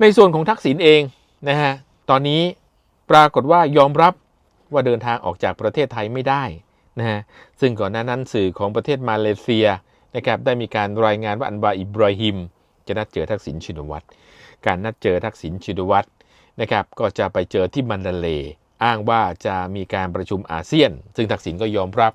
ในส่วนของทักษิณเองนะฮะตอนนี้ปรากฏว่ายอมรับว่าเดินทางออกจากประเทศไทยไม่ได้นะฮะซึ่งก่อนหน้านั้นสื่อของประเทศมาเลเซียนะครับได้มีการรายงานว่าอันวาอิบราฮิม จะนัดเจอทักษิณชินวัตรการนัดเจอทักษิณชินวัตรนะครับก็จะไปเจอที่มันดาเล อ้างว่าจะมีการประชุมอาเซียน ซึ่งทักษิณก็ยอมรับ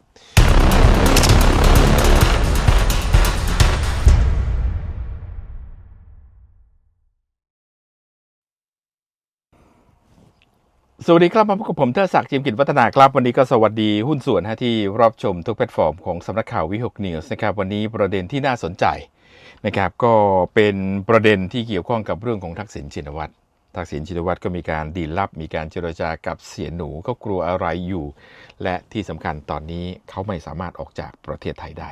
สวัสดีครับมาพบกับผมเทอศักดิ์จิมกิจวัฒนาครับ วันนี้ก็สวัสดีหุ้นส่วนที่รับชมทุกแพลตฟอร์มของสำนักข่าววิหกนิวส์นะครับ วันนี้ประเด็นที่น่าสนใจนะครับก็เป็นประเด็นที่เกี่ยวข้องกับเรื่องของทักษิณชินวัตรทักษิณชินวัตรก็มีการดีลลับ มีการเจรจากับเสียหนูก็กลัวอะไรอยู่ และที่สำคัญตอนนี้เขาไม่สามารถออกจากประเทศไทยได้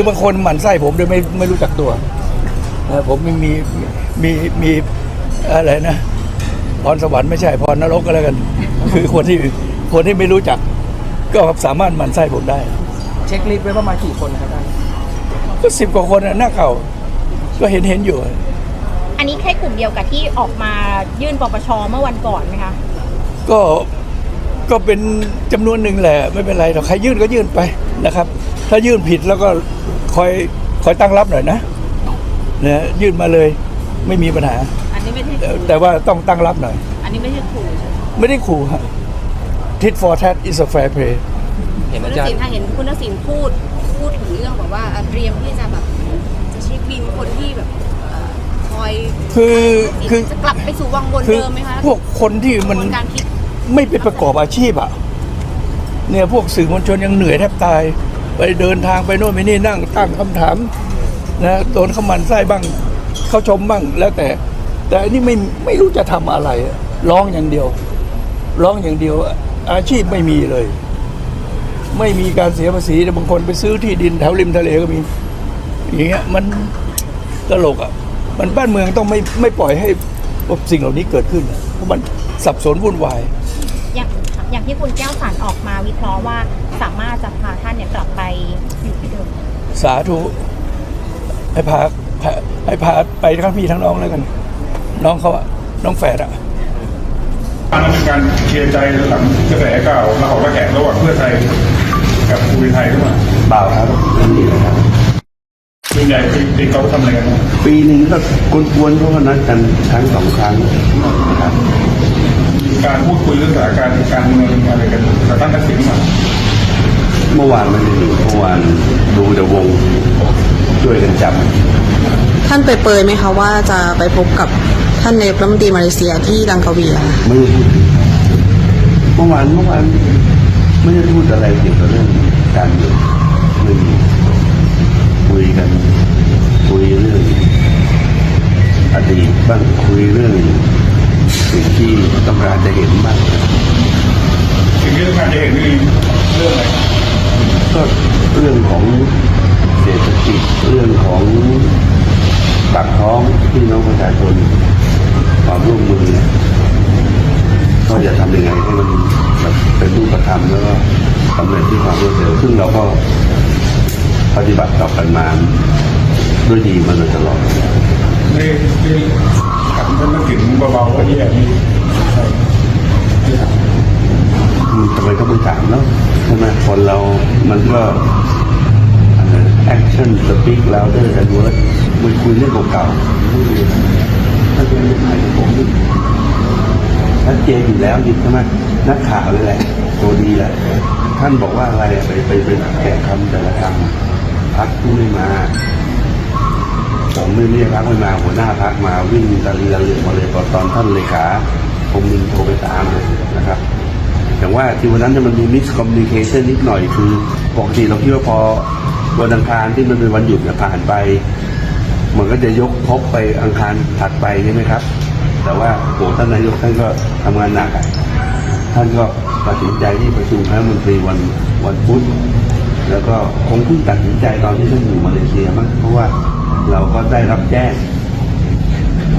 คือบางคนหมั่นไส้ผมโดยไม่ไม่รู้จักตัวนะผมมีมีมีมีอะไรนะพรสวรรค์ไม่ใช่พรนรกก็แล้วกัน คือคนที่คนที่ไม่รู้จัก ก็สามารถหมั่นไส้ผมได้ เช็คลิสต์ไว้ประมาณกี่คนนะครับท่านก็สิบกว่าคนน่ะหน้าเก่า ก็เห็นเห็นอยู่ อันนี้แค่กลุ่มเดียวกับที่ออกมายื่นปปชเมื่อวันก่อนไหมคะก็ก็เป็นจำนวนหนึ่งแหละ ไม่เป็นไรหรอกใครยื่นก็ยื่นไปนะครับ ถ้ายื่นผิดแล้วก็ คอยคอยตั้งรับหน่อยนะนะยื่นมาเลยไม่มีปัญหา อันนี้ไม่ใช่แต่แต่ว่าต้องตั้งรับหน่อย อันนี้ไม่ใช่ขู่ไม่ได้ขู่ฮะ tit for tat is a fair play เห็นคุอาณจารทักษิย์ณถ้าเห็นคุณทักษิณพูดพูดถึงเรื่องแบบว่าเอ่อเตรียมที่จะแบบจะเช็คบินคนที่แบบเอ่อคอยคือคือ จะกลับไปสู่วังวนคือเดิมไหมคะพวกคนที่กมัระนบวนการคิดไม่ไปประกอบอาชีพอะ เนี่ยพวกสื่อมวลชนยังเหนื่อยแทบตาย ไปเดินทางไปโน่นไปนี่นั่งตั้งคำถามนะโดนเขามันไส้บ้างเขาชมบ้างแล้วแต่ แต่อันนี้ไม่ไม่รู้จะทำอะไรร้องอย่างเดียว ร้องอย่างเดียว อาชีพไม่มีเลย ไม่มีการเสียภาษีแต่บางคนไปซื้อที่ดินแถวริมทะเลก็มีอย่างเงี้ยมันตลกอะมันบ้านเมืองต้องไม่ไม่ปล่อยให้สิ่งเหล่านี้เกิดขึ้นเพราะมันสับสนวุ่นวายอย่างอย่างที่คุณแก้วสารออกมาวิเคราะห์ว่า สามารถจะพาท่านเนี่ยกลับไปอยู่ที่เดิมสาธุให้พาพาให้พาไปทั้งพี่ทั้งน้องแล้วกัน น้องเขาอะน้องแฝดอะอันนั้นเป็นการเคลียร์ใจหลังกระแสข่าวระหองระแหงระหว่างเพื่อไทยกับภูมิใจไทยขึ้นมาเปล่าครับไม่มีเลยครับ ส่วนใหญ่ที่เขาทำอะไรกันนะปีหนึ่งก็กวนๆเขาก็นัดกันครั้งสองครั้งนะครับมีการพูดคุยเรื่องสถานการณ์การเมืองอะไรกันกับท่านทักษิณมา เมื่อวานไม่ได้ดูเมื่อวานดูแต่วงช่วยกันจับ ท่านไปเปรยไหมคะว่าจะไปพบกับท่านนายกรัฐมนตรีมาเลเซียที่ลังกาเวียไม่ได้พูดเมื่อวานเมื่อวานไม่ได้พูดอะไรเกี่ยวกับเรื่องการเมืองไม่มีคุยกันคุยเรื่องอดีตบ้างคุยเรื่องสิ่งที่ต้องการจะเห็นบ้างสิ่งที่ต้องการจะเห็นนี่เรื่องอะไร ก็เรื่องของเศรษฐกิจเรื่องของปากท้องพี่น้องประชาชนความร่วมมือก็จะทำยังไงให้มันแบบเป็นรูปธรรมแล้วก็สำเร็จที่ความรวดเร็วซึ่งเราก็ปฏิบัติต่อกันมาด้วยดีมาโดยตลอดไม่ไม่ถามท่านทักษิณเบาๆก็แย่นี่ใช่ที่ถามอืม ทำไมต้องไปถามแล้วใช่ไหมคนเรามันก็ action speak louder than word มันคุยเรื่องเก่าๆไม่มีถ้าเป็นเรื่องใหม่ผมนี่ชัดเจนอยู่แล้วใช่ไหมนักข่าวเลยแหละตัวดีแหละ ท่านบอกว่าอะไรไปไปไปแกะคำแต่ละคำพักที่ไม่มาผมไม่เรียกพักไม่มาหัวหน้าพักมาวิ่งตะเลียเรือมาเลยตอนตอนท่านเลขาผมมินโทรไปตามเลยนะครับ แต่างว่าที่วันนั้นมันมีมิสคอมมิ n เคชันนิดหน่อยคือปกติเราคิดว่าพอวันอังคารที่มันเป็นวันหยุดเนี่ยผ่านไป มันก็จะยกพบไปอังคารถัดไปใช่ไหมครับ แต่ว่าโหท่านนายกท่านก็ทำงานหนักท่านก็ตัดสินใจที่ประชุมคณะมนตรีวันวันพุธแล้วก็คงเพิ่งตัดสินใจตอนที่ท่านอยู่มาเลเซียมั้งเพราะว่าเราก็ได้รับแจ้ง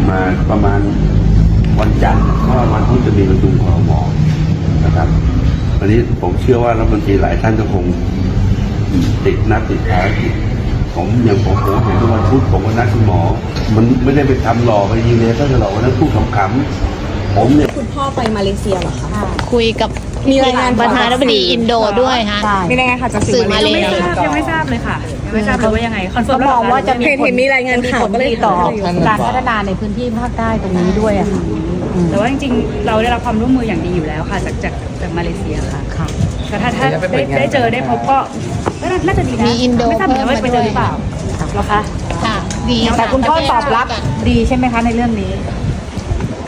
มาประมาณวันจันทร์เพราะว่าวันพุธจะมีประชุมคอรมอ นะครับ วันนี้ผมเชื่อว่ารัฐมนตรีหลายท่านก็คงติดนัดติดภารกิจผมอย่างผมผมเห็นว่าวันพุธผมก็นัดคุณหมอ มันไม่ได้ไปทำหล่อไปยิงเลยก็จะหล่อวันนั้นพูดขำๆผมเนี่ยคุณพ่อไปมาเลเซียเหรอคะ คุยกับมีรายงานประธานาธิบดีอินโดด้วยฮะ มีรายงานข่าวจากสื่สื่ออมามาเลเลเซีเซียยยังไม่ทราบเลยค่ะยังไม่ทราบเลยว่ายังไงคอนเฟิร์มเขาบอกว่าจะมีเห็นเห็นมีรายงานข่าวก็เลยมีผลดีต่อ การพัฒนาในพื้นที่ภาคใต้ตรงนี้ด้วยอะค่ะ แต่ว่าจริงๆ เราได้รับความร่วมมืออย่างดีอยู่แล้วค่ะ จากจากจากมาเลเซียค่ะค่ะแต่ถ้าถ้าได้ได้เจอได้พบก็ก็น่าจะดีนะมีอินโดไม่ทราบเหมือนกันว่าเพิ่ไปมมาเจอหรือเปล่าด้วยเหรอคะค่ะดีแต่คุณพ่อตอบรับค่ะดีใช่ไหมคะในเรื่องนี้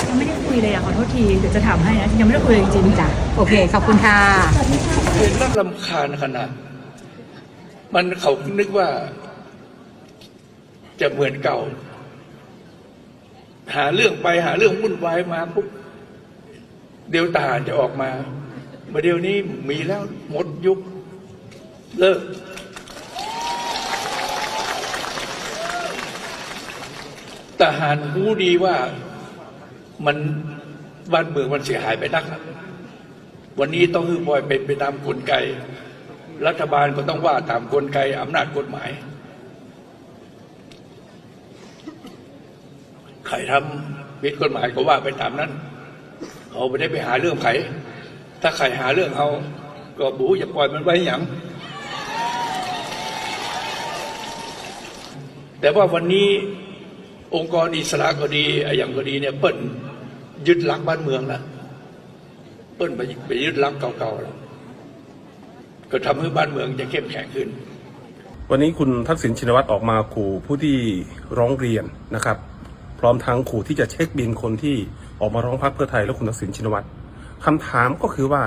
ยังไม่ได้คุยเลยอะขอโทษทีเดี๋ยวจะถามให้นะยังไม่ได้คุยเลยจริงๆจ้ะโอเคขอบคุณค่ะเห็นแล้วลำคาญขนาดมันเขานึกว่า จะเหมือนเก่า หาเรื่องไปหาเรื่องวุ่นวายมาปุ๊บเดลตาจะออกมาเมื่อเดี๋ยวนี้มีแล้วหมดยุคเลิก ทหารรู้ดีว่ามันบ้านเมืองมันเสียหายไปนัก วันนี้ต้องคือปล่อยเป็นไปตามกลไก รัฐบาลก็ต้องว่าตามกลไกอำนาจกฎหมาย ใค รทำผิดกฎหมายก็ว่าไปตามนั้นเขาไม่ได้ไปหาเรื่องใครถ้าใครหาเรื่องเอาก็บูอย่าปล่อยมันไว้อย่างแต่ว่าวันนี้องค์กรอิสระก็ดีอย่างก็ดีเนี่ยเปิ้ลยึดหลักบ้านเมืองแล้วเปิ้ลไปไปยึดหลักเก่าๆแล้วก็ทำให้บ้านเมืองจะเข้มแข็งขึ้น วันนี้คุณทักษิณชินวัตรออกมาขู่ผู้ที่ร้องเรียนนะครับ ร้อมทั้งขู่ที่จะเช็คบินคนที่ออกมาร้องพักเพื่อไทยและคุณทักษิณชินวัตรคำถามก็คือว่า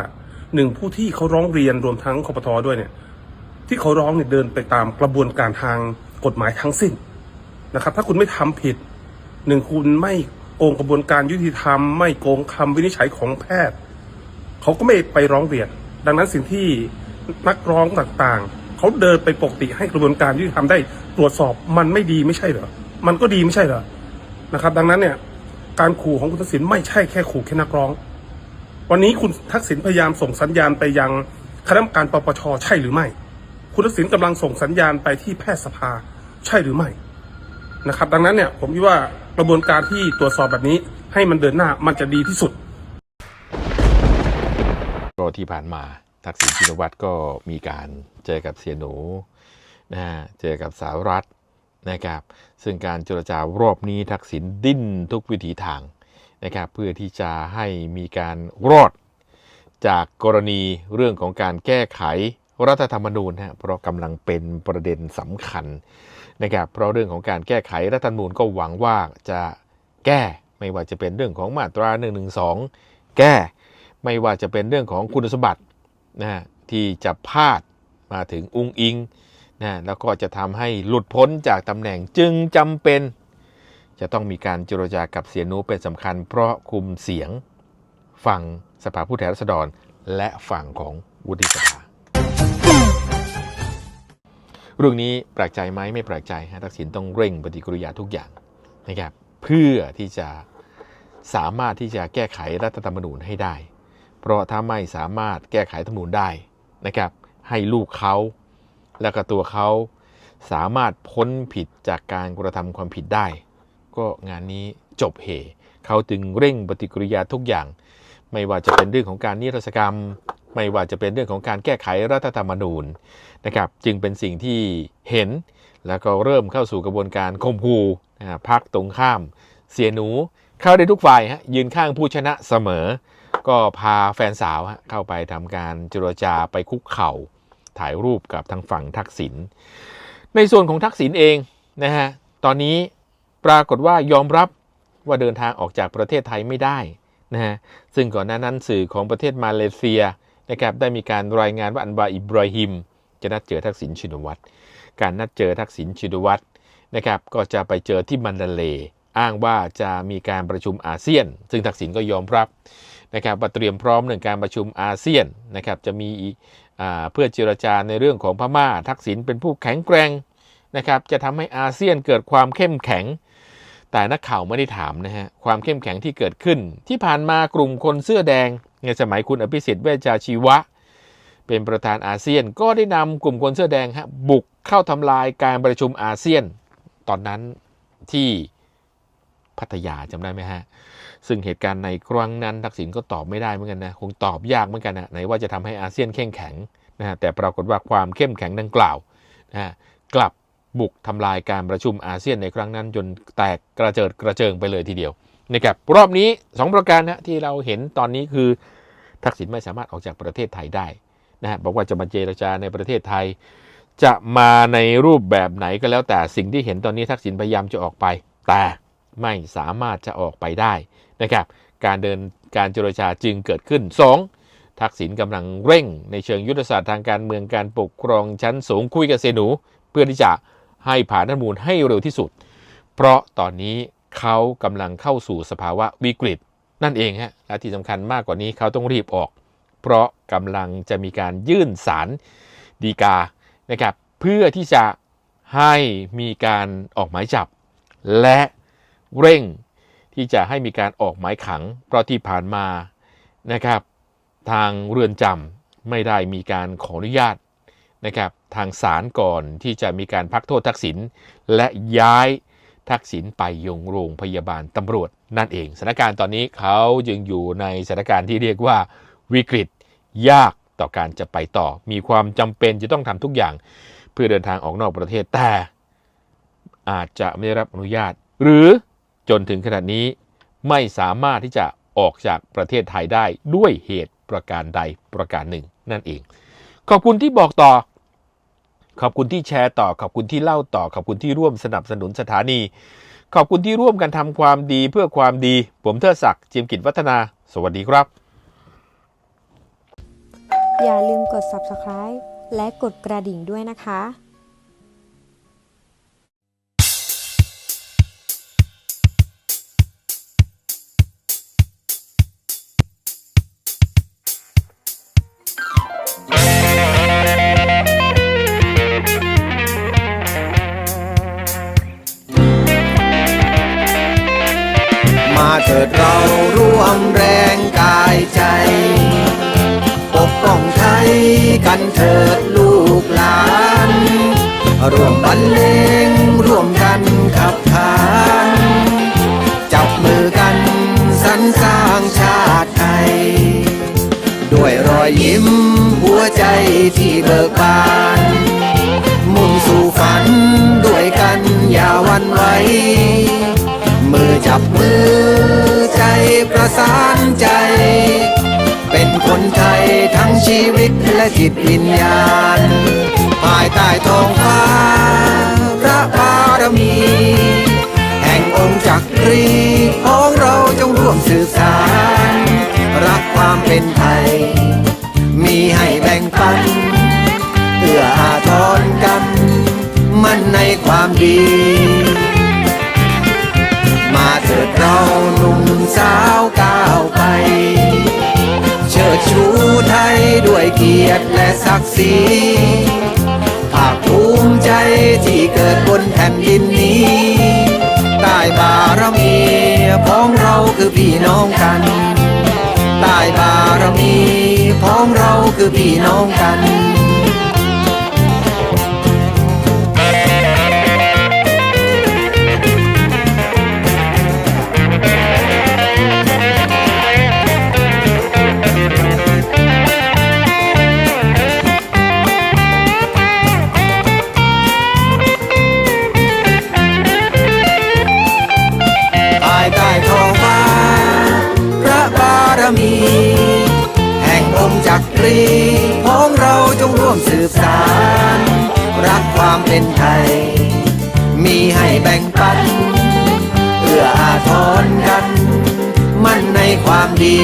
หนึ่งผู้ที่เขาร้องเรียนรวมทั้งคอปทด้วยเนี่ย ที่เขาร้องเนี่ยเดินไปตามกระบวนการทางกฎหมายทั้งสิ้นนะครับ ถ้าคุณไม่ทำผิดหนึ่งคุณไม่โกงกระบวนการยุติธรรม ไม่โกงคำวินิจฉัยของแพทย์เขาก็ไม่ไปร้องเรียน ดังนั้นสิ่งที่นักร้องต่างๆ เขาเดินไปปกติให้กระบวนการยุติธรรมได้ตรวจสอบมันไม่ดีไม่ใช่เหรอมันก็ดีไม่ใช่เหรอ นะครับ ดังนั้นเนี่ยการขู่ของคุณทักษิณไม่ใช่แค่ขู่แค่นักร้อง วันนี้คุณทักษิณพยายามส่งสัญญาณไปยังคณะกรรมการปปชใช่หรือไม่ คุณทักษิณกำลังส่งสัญญาณไปที่แพทยสภาใช่หรือไม่นะครับ ดังนั้นเนี่ยผมคิดว่ากระบวนการที่ตรวจสอบแบบนี้ ให้มันเดินหน้ามันจะดีที่สุดก็ที่ผ่านมาทักษิณชินวัตรก็มีการเจอกับเสียหนูนะฮะเจอกับสาวรัฐ นะครับ ซึ่งการเจรจารอบนี้ทักษิณดิ้นทุกวิถีทางนะครับเพื่อที่จะให้มีการรอดจากกรณีเรื่องของการแก้ไขรัฐธรรมนูญฮะเพราะกำลังเป็นประเด็นสำคัญนะครับเพราะเรื่องของการแก้ไขรัฐธรรมนูญก็หวังว่าจะแก้ไม่ว่าจะเป็นเรื่องของมาตรา1นึแก้ไม่ว่าจะเป็นเรื่องของคุณสมบัตินะฮะที่จะพาดมาถึงอุ้งอิง นะแล้วก็จะทำให้หลุดพ้นจากตำแหน่งจึงจำเป็น จะต้องมีการเจรจากับเสียนูเป็นสำคัญ เพราะคุมเสียงฝั่งสภาผู้แทนราษฎร และฝั่งของวุฒิสภาเรื่องนี้แปลกใจไหมไม่แปลกใจฮะทักษิณต้องเร่งปฏิกิริยาทุกอย่างนะครับเพื่อที่จะสามารถที่จะแก้ไขรัฐธรรมนูญให้ได้ เพราะถ้าไม่สามารถแก้ไขธรรมนูญได้นะครับให้ลูกเขา และก็ตัวเขาสามารถพ้นผิดจากการกระทำความผิดได้ ก็งานนี้จบเหเขาจึงเร่งปฏิกิริยาทุกอย่าง ไม่ว่าจะเป็นเรื่องของการนิรศกรรม ไม่ว่าจะเป็นเรื่องของการแก้ไขรัฐธรรมนูญนะครับจึงเป็นสิ่งที่เห็นแล้วก็เริ่มเข้าสู่กระบวนการข่มขู่นะพักตรงข้าม เสียหนูเข้าได้ทุกฝ่ายฮะยืนข้างผู้ชนะเสมอ ก็พาแฟนสาวฮะเข้าไปทำการเจรจาไปคุกเข่า ถ่ายรูปกับทางฝั่งทักษิณในส่วนของทักษิณเองนะฮะตอนนี้ปรากฏว่ายอมรับว่าเดินทางออกจากประเทศไทยไม่ได้นะฮะซึ่งก่อนหน้านั้นสื่อของประเทศมาเลเซียนะครับได้มีการรายงานว่าอันวาอิบราฮิม จะนัดเจอทักษิณชินวัตรการนัดเจอทักษิณชินวัตรนะครับก็จะไปเจอที่มันดาเล อ้างว่าจะมีการประชุมอาเซียน ซึ่งทักษิณก็ยอมรับนะครับว่าเตรียมพร้อมในการประชุมอาเซียนนะครับจะมี เพื่อเจรจาในเรื่องของพม่า ทักษิณเป็นผู้แข็งแกร่งนะครับจะทำให้อาเซียนเกิดความเข้มแข็ง แต่นักข่าวไม่ได้ถามนะฮะความเข้มแข็งที่เกิดขึ้น ที่ผ่านมากลุ่มคนเสื้อแดง ในสมัยคุณอภิสิทธิ์เวชชาชีวะ เป็นประธานอาเซียนก็ได้นำกลุ่มคนเสื้อแดงฮะบุกเข้าทำลายการประชุมอาเซียน ตอนนั้นที่ พัทยาจำได้ไหมฮะ ซึ่งเหตุการณ์ในครั้งนั้นทักษิณก็ตอบไม่ได้เหมือนกันนะ คงตอบยากเหมือนกันนะไหนว่าจะทำให้อาเซียนเข้มแข็งนะฮะแต่ปรากฏว่าความเข้มแข็งดังกล่าวนะฮะกลับบุกทำลายการประชุมอาเซียนในครั้งนั้นจนแตกกระเจิดกระเจิงไปเลยทีเดียวนะครับรอบนี้สองประการนะที่เราเห็นตอนนี้คือ ทักษิณไม่สามารถออกจากประเทศไทยได้นะฮะบอกว่าจะมาเจรจาในประเทศไทย จะมาในรูปแบบไหนก็แล้วแต่สิ่งที่เห็นตอนนี้ทักษิณพยายามจะออกไปแต่ ไม่สามารถจะออกไปได้นะครับ การเดินการเจรจาจึงเกิดขึ้น 2. ทักษิณกำลังเร่งในเชิงยุทธศาสตร์ทางการเมืองการปกครองชั้นสูงคุยกับเซนู เพื่อที่จะให้ผ่านรัฐธรรมนูญให้เร็วที่สุด เพราะตอนนี้เขากำลังเข้าสู่สภาวะวิกฤต นั่นเองฮะและที่สำคัญมากกว่านี้เขาต้องรีบออก เพราะกำลังจะมีการยื่นสารดีกานะครับเพื่อที่จะให้มีการออกหมายจับ และ เร่งที่จะให้มีการออกหมายขัง เพราะที่ผ่านมานะครับ ทางเรือนจำไม่ได้มีการขออนุญาตนะครับ ทางศาลก่อนที่จะมีการพักโทษทักษิณและย้ายทักษิณไปยงโรงพยาบาลตำรวจนั่นเองสถานการณ์ตอนนี้เขายังอยู่ในสถานการณ์ที่เรียกว่าวิกฤตยากต่อการจะไปต่อ มีความจำเป็นจะต้องทำทุกอย่าง เพื่อเดินทางออกนอกประเทศแต่ อาจจะไม่ได้รับอนุญาต หรือ จนถึงขนาดนี้ไม่สามารถที่จะออกจากประเทศไทยได้ด้วยเหตุประการใดประการหนึ่งนั่นเอง ขอบคุณที่บอกต่อ ขอบคุณที่แชร์ต่อ ขอบคุณที่เล่าต่อ ขอบคุณที่ร่วมสนับสนุนสถานี ขอบคุณที่ร่วมกันทำความดีเพื่อความดี ผมเทิดศักดิ์จิมกิจวัฒนา สวัสดีครับ อย่าลืมกด subscribe และกดกระดิ่งด้วยนะคะ ร่วมแรงกายใจ ปกป้องไทยกันเถิดลูกหลาน ร่วมบรรเลงร่วมกันขับขานจับมือกันสรรสร้างชาติไทย ด้วยรอยยิ้มหัวใจที่เบิกบาน มุ่งสู่ฝันด้วยกันอย่าวันไหวมือจับมือ ประสานใจ เป็นคนไทยทั้งชีวิตและจิตวิญญาณ ภายใต้ท้องฟ้า พระบารมี แห่งองค์จักรีของเราจงร่วมสื่อสาร รักความเป็นไทย มีให้แบ่งปันเอื้ออาทรกัน มันในความดี เกิดเราหนุ่มสาวก้าวไป เชิดชูไทยด้วยเกียรติและศักดิ์ศรีภาคภูมิใจที่เกิดบนแผ่นดินนี้ใต้บารมีพ้องเราคือพี่น้องกันใต้บารมีพ้องเราคือพี่น้องกัน พลีพงเราจงร่วมสืบสารรักความเป็นไทย มีให้แบ่งปัน เอื้ออาทรกัน มั่นในความดี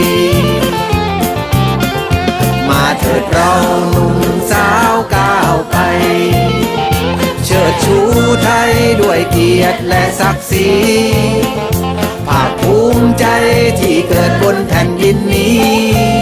มาเถิดเราหนุ่มสาวก้าวไป เชิดชูไทยด้วยเกียรติและศักดิ์ศรีภาคภูมิใจที่เกิดบนแผ่นดินนี้